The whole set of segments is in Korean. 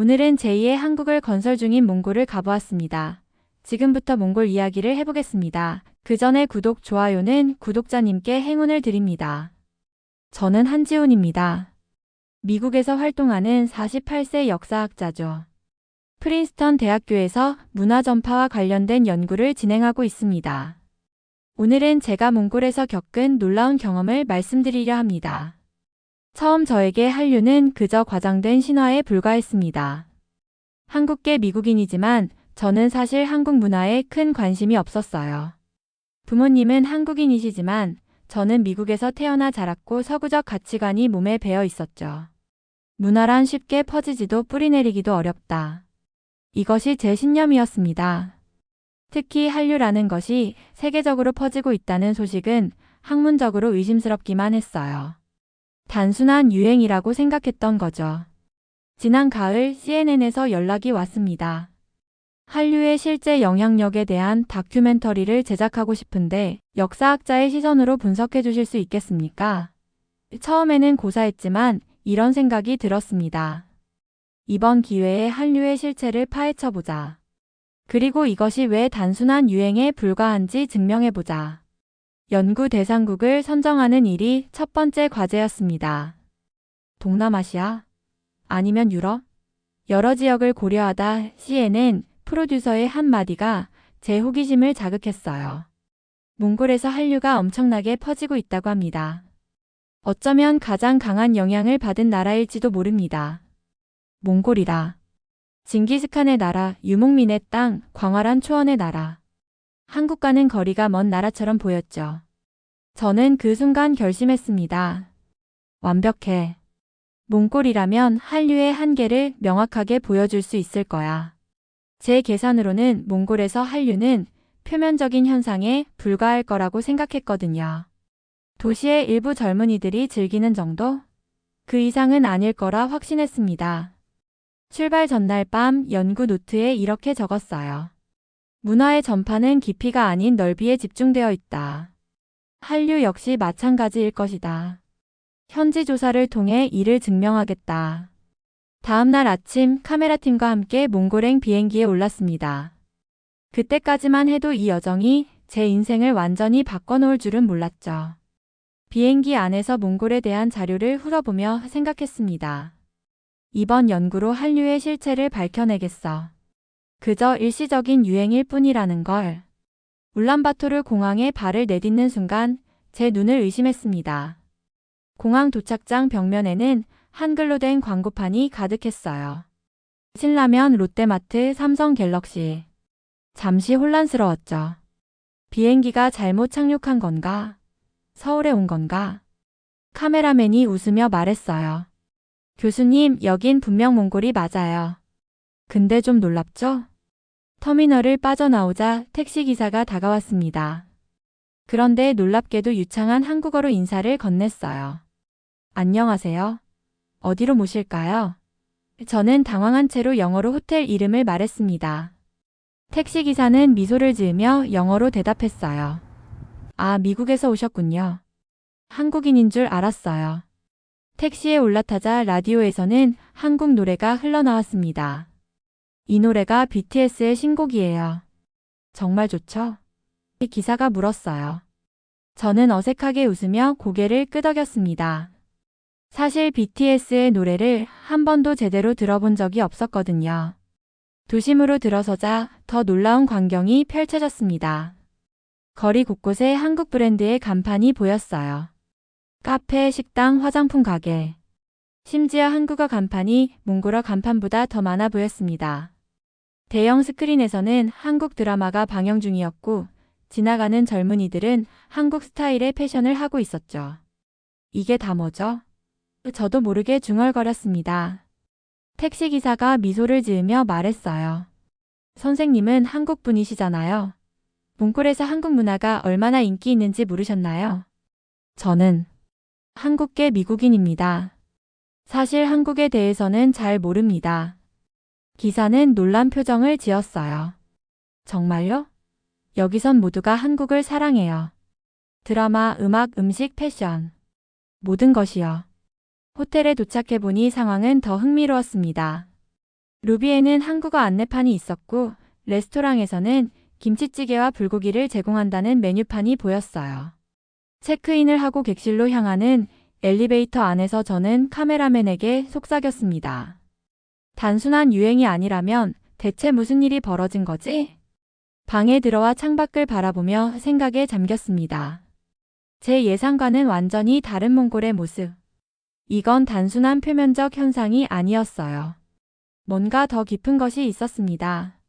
오늘은 제2의 한국을 건설 중인 몽골을 가보았습니다. 지금부터 몽골 이야기를 해보겠습니다. 그 전에 구독, 좋아요는 구독자님께 행운을 드립니다. 저는 한지훈입니다. 미국에서 활동하는 48세 역사학자죠. 프린스턴 대학교에서 문화 전파와 관련된 연구를 진행하고 있습니다. 오늘은 제가 몽골에서 겪은 놀라운 경험을 말씀드리려 합니다. 처음 저에게 한류는 그저 과장된 신화에 불과했습니다. 한국계 미국인이지만 저는 사실 한국 문화에 큰 관심이 없었어요. 부모님은 한국인이시지만 저는 미국에서 태어나 자랐고 서구적 가치관이 몸에 배어 있었죠. 문화란 쉽게 퍼지지도 뿌리내리기도 어렵다. 이것이 제 신념이었습니다. 특히 한류라는 것이 세계적으로 퍼지고 있다는 소식은 학문적으로 의심스럽기만 했어요. 단순한 유행이라고 생각했던 거죠. 지난 가을 CNN에서 연락이 왔습니다. 한류의 실제 영향력에 대한 다큐멘터리를 제작하고 싶은데 역사학자의 시선으로 분석해 주실 수 있겠습니까? 처음에는 고사했지만 이런 생각이 들었습니다. 이번 기회에 한류의 실체를 파헤쳐 보자. 그리고 이것이 왜 단순한 유행에 불과한지 증명해 보자. 연구 대상국을 선정하는 일이 첫 번째 과제였습니다. 동남아시아? 아니면 유럽? 여러 지역을 고려하다 CNN 프로듀서의 한마디가 제 호기심을 자극했어요. 몽골에서 한류가 엄청나게 퍼지고 있다고 합니다. 어쩌면 가장 강한 영향을 받은 나라일지도 모릅니다. 몽골이라. 징기스칸의 나라, 유목민의 땅, 광활한 초원의 나라. 한국과는 거리가 먼 나라처럼 보였죠. 저는 그 순간 결심했습니다. 완벽해. 몽골이라면 한류의 한계를 명확하게 보여줄 수 있을 거야. 제 계산으로는 몽골에서 한류는 표면적인 현상에 불과할 거라고 생각했거든요. 도시의 일부 젊은이들이 즐기는 정도? 그 이상은 아닐 거라 확신했습니다. 출발 전날 밤 연구 노트에 이렇게 적었어요. 문화의 전파는 깊이가 아닌 넓이에 집중되어 있다. 한류 역시 마찬가지일 것이다. 현지 조사를 통해 이를 증명하겠다. 다음 날 아침 카메라팀과 함께 몽골행 비행기에 올랐습니다. 그때까지만 해도 이 여정이 제 인생을 완전히 바꿔놓을 줄은 몰랐죠. 비행기 안에서 몽골에 대한 자료를 흘어보며 생각했습니다. 이번 연구로 한류의 실체를 밝혀내겠어. 그저 일시적인 유행일 뿐이라는 걸. 울란바토르 공항에 발을 내딛는 순간 제 눈을 의심했습니다. 공항 도착장 벽면에는 한글로 된 광고판이 가득했어요. 신라면, 롯데마트, 삼성 갤럭시. 잠시 혼란스러웠죠. 비행기가 잘못 착륙한 건가? 서울에 온 건가? 카메라맨이 웃으며 말했어요. 교수님, 여긴 분명 몽골이 맞아요. 근데 좀 놀랍죠? 터미널을 빠져나오자 택시기사가 다가왔습니다. 그런데 놀랍게도 유창한 한국어로 인사를 건넸어요. 안녕하세요. 어디로 모실까요? 저는 당황한 채로 영어로 호텔 이름을 말했습니다. 택시기사는 미소를 지으며 영어로 대답했어요. 아, 미국에서 오셨군요. 한국인인 줄 알았어요. 택시에 올라타자 라디오에서는 한국 노래가 흘러나왔습니다. 이 노래가 BTS의 신곡이에요. 정말 좋죠? 기사가 물었어요. 저는 어색하게 웃으며 고개를 끄덕였습니다. 사실 BTS의 노래를 한 번도 제대로 들어본 적이 없었거든요. 도심으로 들어서자 더 놀라운 광경이 펼쳐졌습니다. 거리 곳곳에 한국 브랜드의 간판이 보였어요. 카페, 식당, 화장품 가게. 심지어 한국어 간판이 몽골어 간판보다 더 많아 보였습니다. 대형 스크린에서는 한국 드라마가 방영 중이었고 지나가는 젊은이들은 한국 스타일의 패션을 하고 있었죠. 이게 다 뭐죠? 저도 모르게 중얼거렸습니다. 택시기사가 미소를 지으며 말했어요. 선생님은 한국 분이시잖아요. 몽골에서 한국 문화가 얼마나 인기 있는지 물으셨나요? 저는 한국계 미국인입니다. 사실 한국에 대해서는 잘 모릅니다. 기사는 놀란 표정을 지었어요. 정말요? 여기선 모두가 한국을 사랑해요. 드라마, 음악, 음식, 패션. 모든 것이요. 호텔에 도착해보니 상황은 더 흥미로웠습니다. 루비에는 한국어 안내판이 있었고 레스토랑에서는 김치찌개와 불고기를 제공한다는 메뉴판이 보였어요. 체크인을 하고 객실로 향하는 엘리베이터 안에서 저는 카메라맨에게 속삭였습니다. 단순한 유행이 아니라면 대체 무슨 일이 벌어진 거지? 방에 들어와 창밖을 바라보며 생각에 잠겼습니다. 제 예상과는 완전히 다른 몽골의 모습. 이건 단순한 표면적 현상이 아니었어요. 뭔가 더 깊은 것이 있었습니다.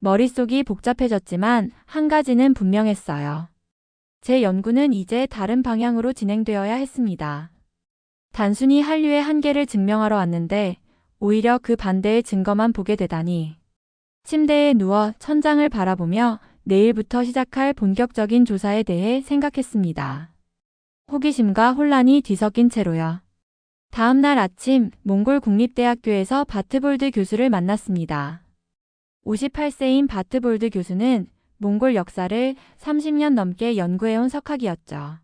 머릿속이 복잡해졌지만 한 가지는 분명했어요. 제 연구는 이제 다른 방향으로 진행되어야 했습니다. 단순히 한류의 한계를 증명하러 왔는데 오히려 그 반대의 증거만 보게 되다니. 침대에 누워 천장을 바라보며 내일부터 시작할 본격적인 조사에 대해 생각했습니다. 호기심과 혼란이 뒤섞인 채로요. 다음 날 아침 몽골 국립대학교에서 바트볼드 교수를 만났습니다. 58세인 바트볼드 교수는 몽골 역사를 30년 넘게 연구해온 석학이었죠.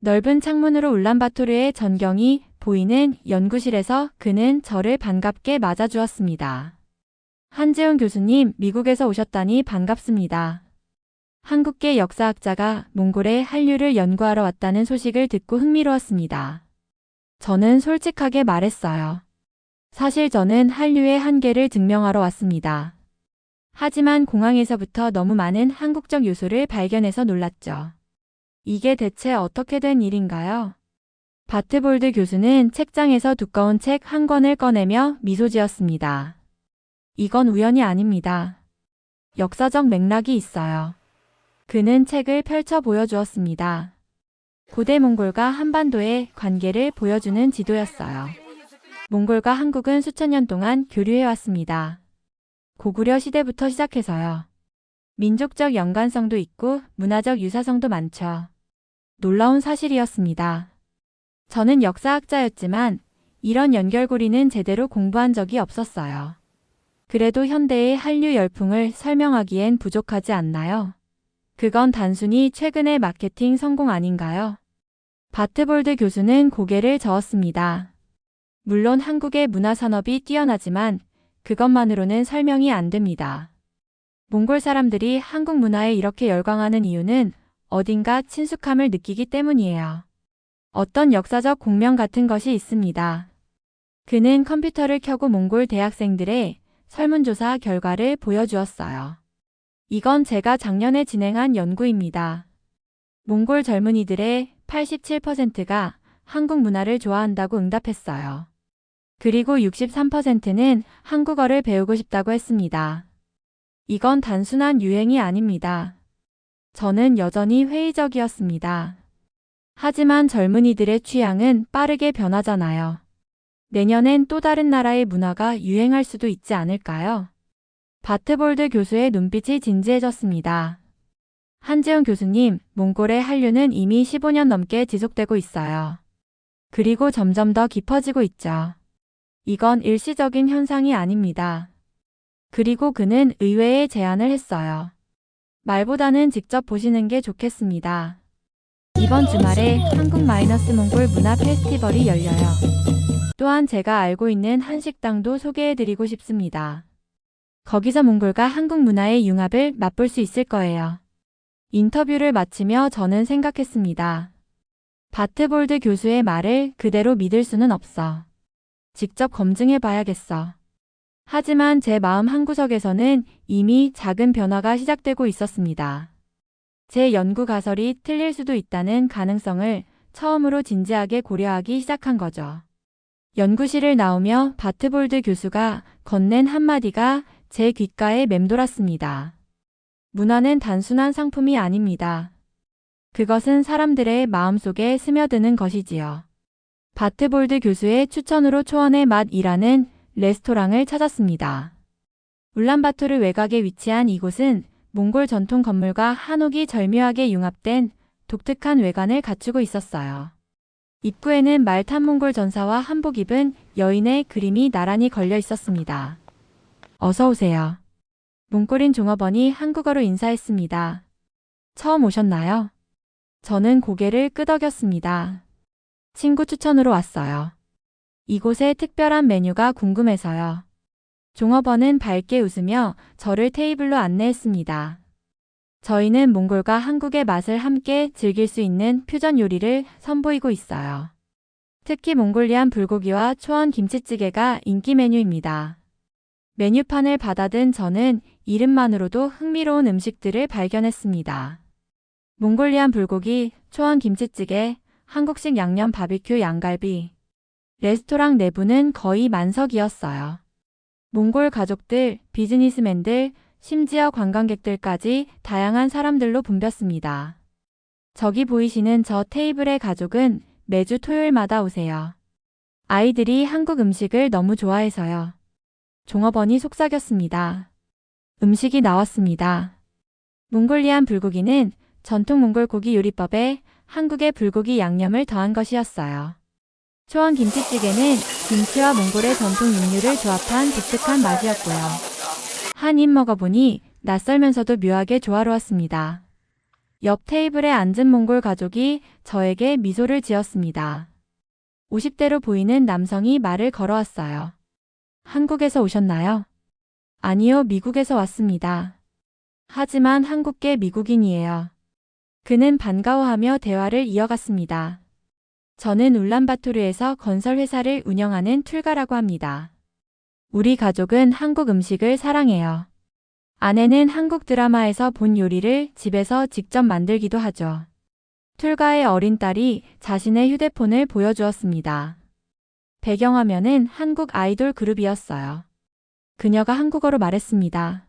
넓은 창문으로 울란바토르의 전경이 보이는 연구실에서 그는 저를 반갑게 맞아주었습니다. 한재훈 교수님, 미국에서 오셨다니 반갑습니다. 한국계 역사학자가 몽골의 한류를 연구하러 왔다는 소식을 듣고 흥미로웠습니다. 저는 솔직하게 말했어요. 사실 저는 한류의 한계를 증명하러 왔습니다. 하지만 공항에서부터 너무 많은 한국적 요소를 발견해서 놀랐죠. 이게 대체 어떻게 된 일인가요? 바트볼드 교수는 책장에서 두꺼운 책 한 권을 꺼내며 미소 지었습니다. 이건 우연이 아닙니다. 역사적 맥락이 있어요. 그는 책을 펼쳐 보여주었습니다. 고대 몽골과 한반도의 관계를 보여주는 지도였어요. 몽골과 한국은 수천 년 동안 교류해왔습니다. 고구려 시대부터 시작해서요. 민족적 연관성도 있고 문화적 유사성도 많죠. 놀라운 사실이었습니다. 저는 역사학자였지만 이런 연결고리는 제대로 공부한 적이 없었어요. 그래도 현대의 한류 열풍을 설명하기엔 부족하지 않나요? 그건 단순히 최근의 마케팅 성공 아닌가요? 바트볼드 교수는 고개를 저었습니다. 물론 한국의 문화산업이 뛰어나지만 그것만으로는 설명이 안 됩니다. 몽골 사람들이 한국 문화에 이렇게 열광하는 이유는 어딘가 친숙함을 느끼기 때문이에요. 어떤 역사적 공명 같은 것이 있습니다. 그는 컴퓨터를 켜고 몽골 대학생들의 설문조사 결과를 보여주었어요. 이건 제가 작년에 진행한 연구입니다. 몽골 젊은이들의 87%가 한국 문화를 좋아한다고 응답했어요. 그리고 63%는 한국어를 배우고 싶다고 했습니다. 이건 단순한 유행이 아닙니다. 저는 여전히 회의적이었습니다. 하지만 젊은이들의 취향은 빠르게 변하잖아요. 내년엔 또 다른 나라의 문화가 유행할 수도 있지 않을까요? 바트볼드 교수의 눈빛이 진지해졌습니다. 한재훈 교수님, 몽골의 한류는 이미 15년 넘게 지속되고 있어요. 그리고 점점 더 깊어지고 있죠. 이건 일시적인 현상이 아닙니다. 그리고 그는 의외의 제안을 했어요. 말보다는 직접 보시는 게 좋겠습니다. 이번 주말에 한국 마이너스 몽골 문화 페스티벌이 열려요. 또한 제가 알고 있는 한식당도 소개해드리고 싶습니다. 거기서 몽골과 한국 문화의 융합을 맛볼 수 있을 거예요. 인터뷰를 마치며 저는 생각했습니다. 바트볼드 교수의 말을 그대로 믿을 수는 없어. 직접 검증해 봐야겠어. 하지만 제 마음 한구석에서는 이미 작은 변화가 시작되고 있었습니다. 제 연구 가설이 틀릴 수도 있다는 가능성을 처음으로 진지하게 고려하기 시작한 거죠. 연구실을 나오며 바트볼드 교수가 건넨 한마디가 제 귓가에 맴돌았습니다. 문화는 단순한 상품이 아닙니다. 그것은 사람들의 마음속에 스며드는 것이지요. 바트볼드 교수의 추천으로 초원의 맛이라는 레스토랑을 찾았습니다. 울란바토르 외곽에 위치한 이곳은 몽골 전통 건물과 한옥이 절묘하게 융합된 독특한 외관을 갖추고 있었어요. 입구에는 말탄 몽골 전사와 한복 입은 여인의 그림이 나란히 걸려 있었습니다. 어서 오세요. 몽골인 종업원이 한국어로 인사했습니다. 처음 오셨나요? 저는 고개를 끄덕였습니다. 친구 추천으로 왔어요. 이곳의 특별한 메뉴가 궁금해서요. 종업원은 밝게 웃으며 저를 테이블로 안내했습니다. 저희는 몽골과 한국의 맛을 함께 즐길 수 있는 퓨전 요리를 선보이고 있어요. 특히 몽골리안 불고기와 초원 김치찌개가 인기 메뉴입니다. 메뉴판을 받아든 저는 이름만으로도 흥미로운 음식들을 발견했습니다. 몽골리안 불고기, 초원 김치찌개, 한국식 양념 바비큐 양갈비. 레스토랑 내부는 거의 만석이었어요. 몽골 가족들, 비즈니스맨들, 심지어 관광객들까지 다양한 사람들로 붐볐습니다. 저기 보이시는 저 테이블의 가족은 매주 토요일마다 오세요. 아이들이 한국 음식을 너무 좋아해서요. 종업원이 속삭였습니다. 음식이 나왔습니다. 몽골리안 불고기는 전통 몽골 고기 요리법에 한국의 불고기 양념을 더한 것이었어요. 초원 김치찌개는 김치와 몽골의 전통 육류를 조합한 독특한 맛이었고요. 한 입 먹어보니 낯설면서도 묘하게 조화로웠습니다. 옆 테이블에 앉은 몽골 가족이 저에게 미소를 지었습니다. 50대로 보이는 남성이 말을 걸어왔어요. 한국에서 오셨나요? 아니요, 미국에서 왔습니다. 하지만 한국계 미국인이에요. 그는 반가워하며 대화를 이어갔습니다. 저는 울란바토르에서 건설회사를 운영하는 툴가라고 합니다. 우리 가족은 한국 음식을 사랑해요. 아내는 한국 드라마에서 본 요리를 집에서 직접 만들기도 하죠. 툴가의 어린 딸이 자신의 휴대폰을 보여주었습니다. 배경화면은 한국 아이돌 그룹이었어요. 그녀가 한국어로 말했습니다.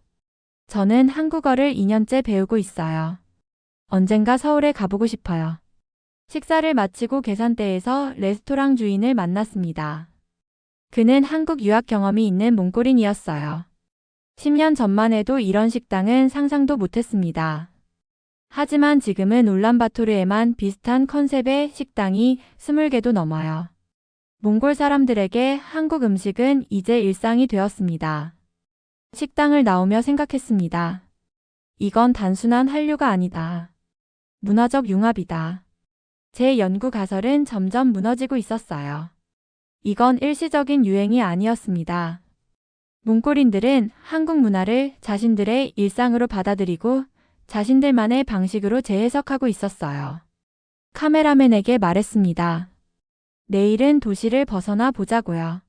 저는 한국어를 2년째 배우고 있어요. 언젠가 서울에 가보고 싶어요. 식사를 마치고 계산대에서 레스토랑 주인을 만났습니다. 그는 한국 유학 경험이 있는 몽골인이었어요. 10년 전만 해도 이런 식당은 상상도 못했습니다. 하지만 지금은 울란바토르에만 비슷한 컨셉의 식당이 20개도 넘어요. 몽골 사람들에게 한국 음식은 이제 일상이 되었습니다. 식당을 나오며 생각했습니다. 이건 단순한 한류가 아니다. 문화적 융합이다. 제 연구 가설은 점점 무너지고 있었어요. 이건 일시적인 유행이 아니었습니다. 몽골인들은 한국 문화를 자신들의 일상으로 받아들이고 자신들만의 방식으로 재해석하고 있었어요. 카메라맨에게 말했습니다. 내일은 도시를 벗어나 보자고요.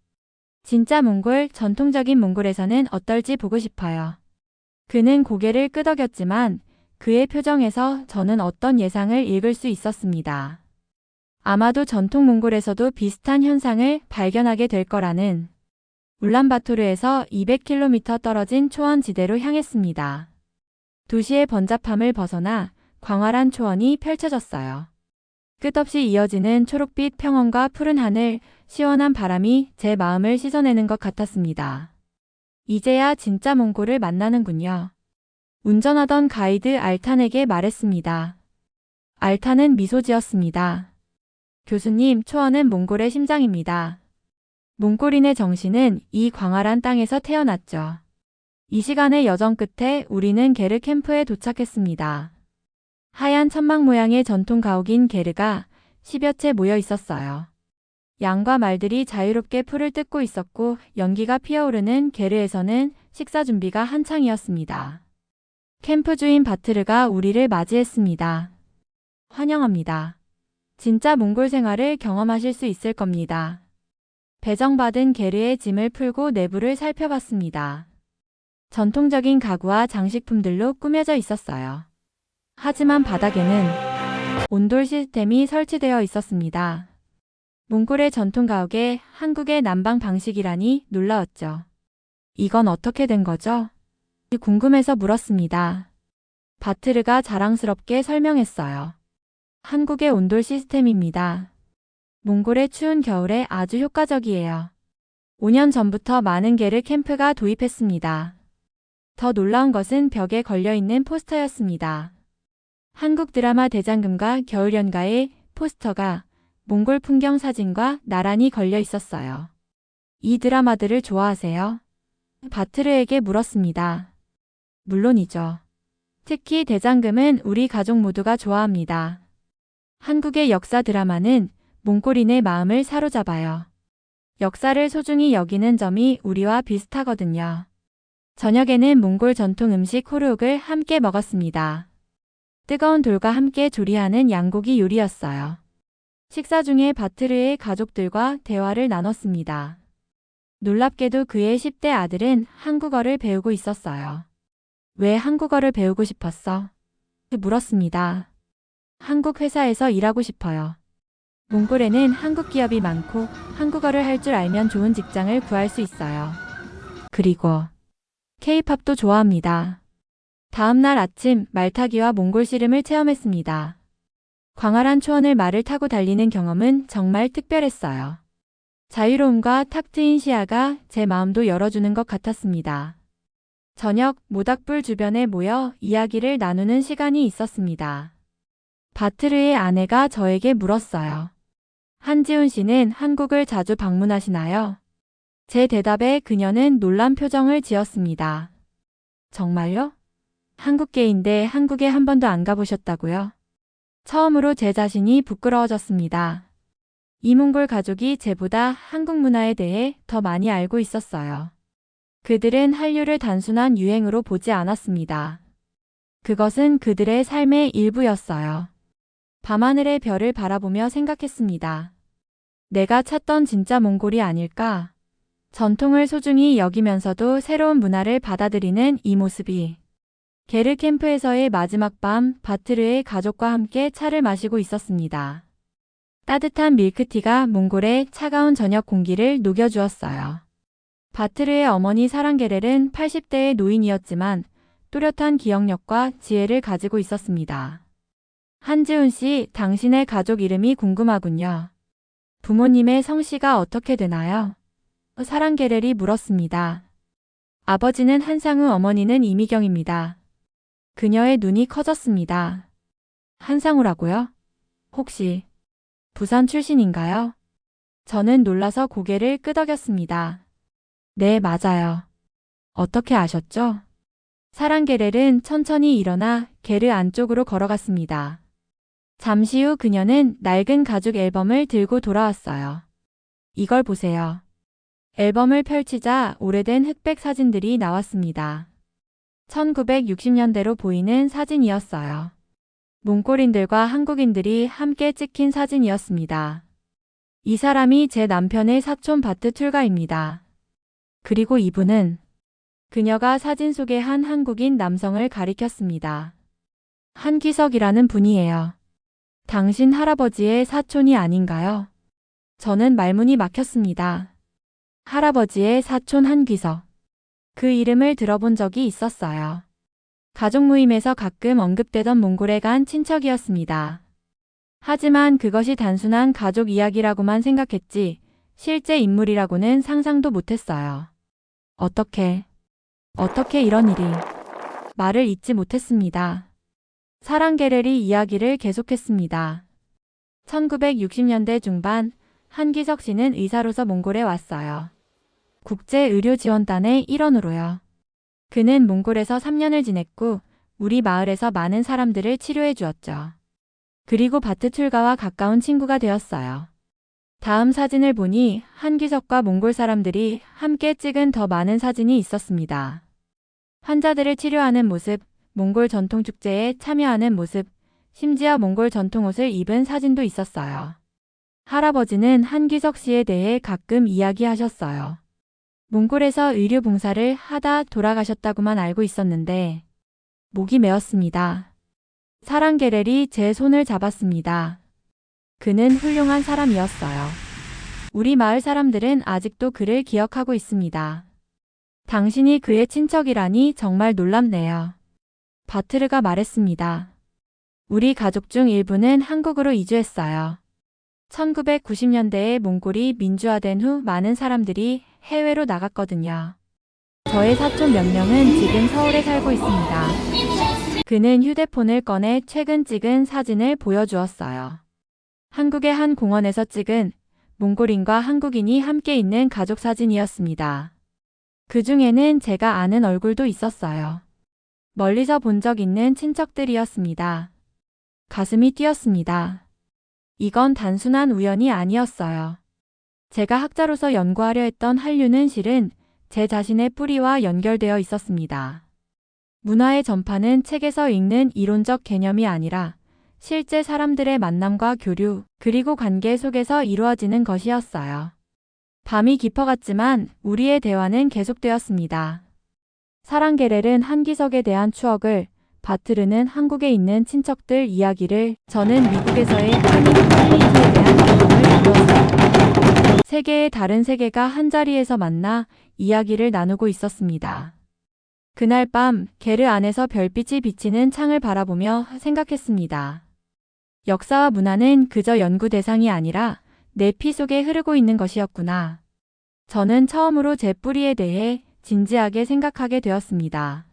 진짜 몽골, 전통적인 몽골에서는 어떨지 보고 싶어요. 그는 고개를 끄덕였지만 그의 표정에서 저는 어떤 예상을 읽을 수 있었습니다. 아마도 전통 몽골에서도 비슷한 현상을 발견하게 될 거라는 울란바토르에서 200km 떨어진 초원 지대로 향했습니다. 도시의 번잡함을 벗어나 광활한 초원이 펼쳐졌어요. 끝없이 이어지는 초록빛 평원과 푸른 하늘, 시원한 바람이 제 마음을 씻어내는 것 같았습니다. 이제야 진짜 몽골을 만나는군요. 운전하던 가이드 알탄에게 말했습니다. 알탄은 미소 지었습니다. 교수님, 초원은 몽골의 심장입니다. 몽골인의 정신은 이 광활한 땅에서 태어났죠. 이 시간의 여정 끝에 우리는 게르 캠프에 도착했습니다. 하얀 천막 모양의 전통 가옥인 게르가 10여 채 모여 있었어요. 양과 말들이 자유롭게 풀을 뜯고 있었고 연기가 피어오르는 게르에서는 식사 준비가 한창이었습니다. 캠프 주인 바트르가 우리를 맞이했습니다. 환영합니다. 진짜 몽골 생활을 경험하실 수 있을 겁니다. 배정받은 게르의 짐을 풀고 내부를 살펴봤습니다. 전통적인 가구와 장식품들로 꾸며져 있었어요. 하지만 바닥에는 온돌 시스템이 설치되어 있었습니다. 몽골의 전통 가옥에 한국의 난방 방식이라니 놀라웠죠. 이건 어떻게 된 거죠? 궁금해서 물었습니다. 바트르가 자랑스럽게 설명했어요. 한국의 온돌 시스템입니다. 몽골의 추운 겨울에 아주 효과적이에요. 5년 전부터 많은 게르 캠프가 도입했습니다. 더 놀라운 것은 벽에 걸려있는 포스터였습니다. 한국 드라마 대장금과 겨울연가의 포스터가 몽골 풍경 사진과 나란히 걸려 있었어요. 이 드라마들을 좋아하세요? 바트르에게 물었습니다. 물론이죠. 특히 대장금은 우리 가족 모두가 좋아합니다. 한국의 역사 드라마는 몽골인의 마음을 사로잡아요. 역사를 소중히 여기는 점이 우리와 비슷하거든요. 저녁에는 몽골 전통 음식 호르옥을 함께 먹었습니다. 뜨거운 돌과 함께 조리하는 양고기 요리였어요. 식사 중에 바트르의 가족들과 대화를 나눴습니다. 놀랍게도 그의 10대 아들은 한국어를 배우고 있었어요. 왜 한국어를 배우고 싶었어? 물었습니다. 한국 회사에서 일하고 싶어요. 몽골에는 한국 기업이 많고 한국어를 할 줄 알면 좋은 직장을 구할 수 있어요. 그리고 케이팝도 좋아합니다. 다음 날 아침 말타기와 몽골 씨름을 체험했습니다. 광활한 초원을 말을 타고 달리는 경험은 정말 특별했어요. 자유로움과 탁 트인 시야가 제 마음도 열어주는 것 같았습니다. 저녁 모닥불 주변에 모여 이야기를 나누는 시간이 있었습니다. 바트르의 아내가 저에게 물었어요. 한지훈 씨는 한국을 자주 방문하시나요? 제 대답에 그녀는 놀란 표정을 지었습니다. 정말요? 한국계인데 한국에 한 번도 안 가보셨다고요? 처음으로 제 자신이 부끄러워졌습니다. 이몽골 가족이 제보다 한국 문화에 대해 더 많이 알고 있었어요. 그들은 한류를 단순한 유행으로 보지 않았습니다. 그것은 그들의 삶의 일부였어요. 밤하늘의 별을 바라보며 생각했습니다. 내가 찾던 진짜 몽골이 아닐까? 전통을 소중히 여기면서도 새로운 문화를 받아들이는 이 모습이 게르 캠프에서의 마지막 밤 바트르의 가족과 함께 차를 마시고 있었습니다. 따뜻한 밀크티가 몽골의 차가운 저녁 공기를 녹여주었어요. 바트르의 어머니 사랑게렐은 80대의 노인이었지만 뚜렷한 기억력과 지혜를 가지고 있었습니다. 한지훈 씨, 당신의 가족 이름이 궁금하군요. 부모님의 성씨가 어떻게 되나요? 사랑게렐이 물었습니다. 아버지는 한상우, 어머니는 이미경입니다. 그녀의 눈이 커졌습니다. 한상우라고요? 혹시 부산 출신인가요? 저는 놀라서 고개를 끄덕였습니다. 네, 맞아요. 어떻게 아셨죠? 사랑 게렐은 천천히 일어나 게르 안쪽으로 걸어갔습니다. 잠시 후 그녀는 낡은 가죽 앨범을 들고 돌아왔어요. 이걸 보세요. 앨범을 펼치자 오래된 흑백 사진들이 나왔습니다. 1960년대로 보이는 사진이었어요. 몽골인들과 한국인들이 함께 찍힌 사진이었습니다. 이 사람이 제 남편의 사촌 바트 툴가입니다. 그리고 이분은 그녀가 사진 속의 한 한국인 남성을 가리켰습니다. 한기석이라는 분이에요. 당신 할아버지의 사촌이 아닌가요? 저는 말문이 막혔습니다. 할아버지의 사촌 한귀석. 그 이름을 들어본 적이 있었어요. 가족 모임에서 가끔 언급되던 몽골에 간 친척이었습니다. 하지만 그것이 단순한 가족 이야기라고만 생각했지 실제 인물이라고는 상상도 못했어요. 어떻게, 어떻게 이런 일이 말을 잇지 못했습니다. 사랑게렐이 이야기를 계속했습니다. 1960년대 중반 한기석 씨는 의사로서 몽골에 왔어요. 국제의료지원단의 일원으로요. 그는 몽골에서 3년을 지냈고 우리 마을에서 많은 사람들을 치료해 주었죠. 그리고 바트 툴가와 가까운 친구가 되었어요. 다음 사진을 보니 한기석과 몽골 사람들이 함께 찍은 더 많은 사진이 있었습니다. 환자들을 치료하는 모습, 몽골 전통 축제에 참여하는 모습, 심지어 몽골 전통 옷을 입은 사진도 있었어요. 할아버지는 한기석 씨에 대해 가끔 이야기하셨어요. 몽골에서 의료 봉사를 하다 돌아가셨다고만 알고 있었는데 목이 메었습니다. 사랑 게렐이 제 손을 잡았습니다. 그는 훌륭한 사람이었어요. 우리 마을 사람들은 아직도 그를 기억하고 있습니다. 당신이 그의 친척이라니 정말 놀랍네요. 바트르가 말했습니다. 우리 가족 중 일부는 한국으로 이주했어요. 1990년대에 몽골이 민주화된 후 많은 사람들이 해외로 나갔거든요. 저의 사촌 몇 명은 지금 서울에 살고 있습니다. 그는 휴대폰을 꺼내 최근 찍은 사진을 보여주었어요. 한국의 한 공원에서 찍은 몽골인과 한국인이 함께 있는 가족 사진이었습니다. 그 중에는 제가 아는 얼굴도 있었어요. 멀리서 본 적 있는 친척들이었습니다. 가슴이 뛰었습니다. 이건 단순한 우연이 아니었어요. 제가 학자로서 연구하려 했던 한류는 실은 제 자신의 뿌리와 연결되어 있었습니다. 문화의 전파는 책에서 읽는 이론적 개념이 아니라 실제 사람들의 만남과 교류, 그리고 관계 속에서 이루어지는 것이었어요. 밤이 깊어갔지만 우리의 대화는 계속되었습니다. 사랑게렐은 한기석에 대한 추억을, 바트르는 한국에 있는 친척들 이야기를, 저는 미국에서의 한인 커뮤니티에 대한 경험을 나누었어요. 세 개의 다른 세계가 한자리에서 만나 이야기를 나누고 있었습니다. 그날 밤 게르 안에서 별빛이 비치는 창을 바라보며 생각했습니다. 역사와 문화는 그저 연구 대상이 아니라 내 피 속에 흐르고 있는 것이었구나. 저는 처음으로 제 뿌리에 대해 진지하게 생각하게 되었습니다.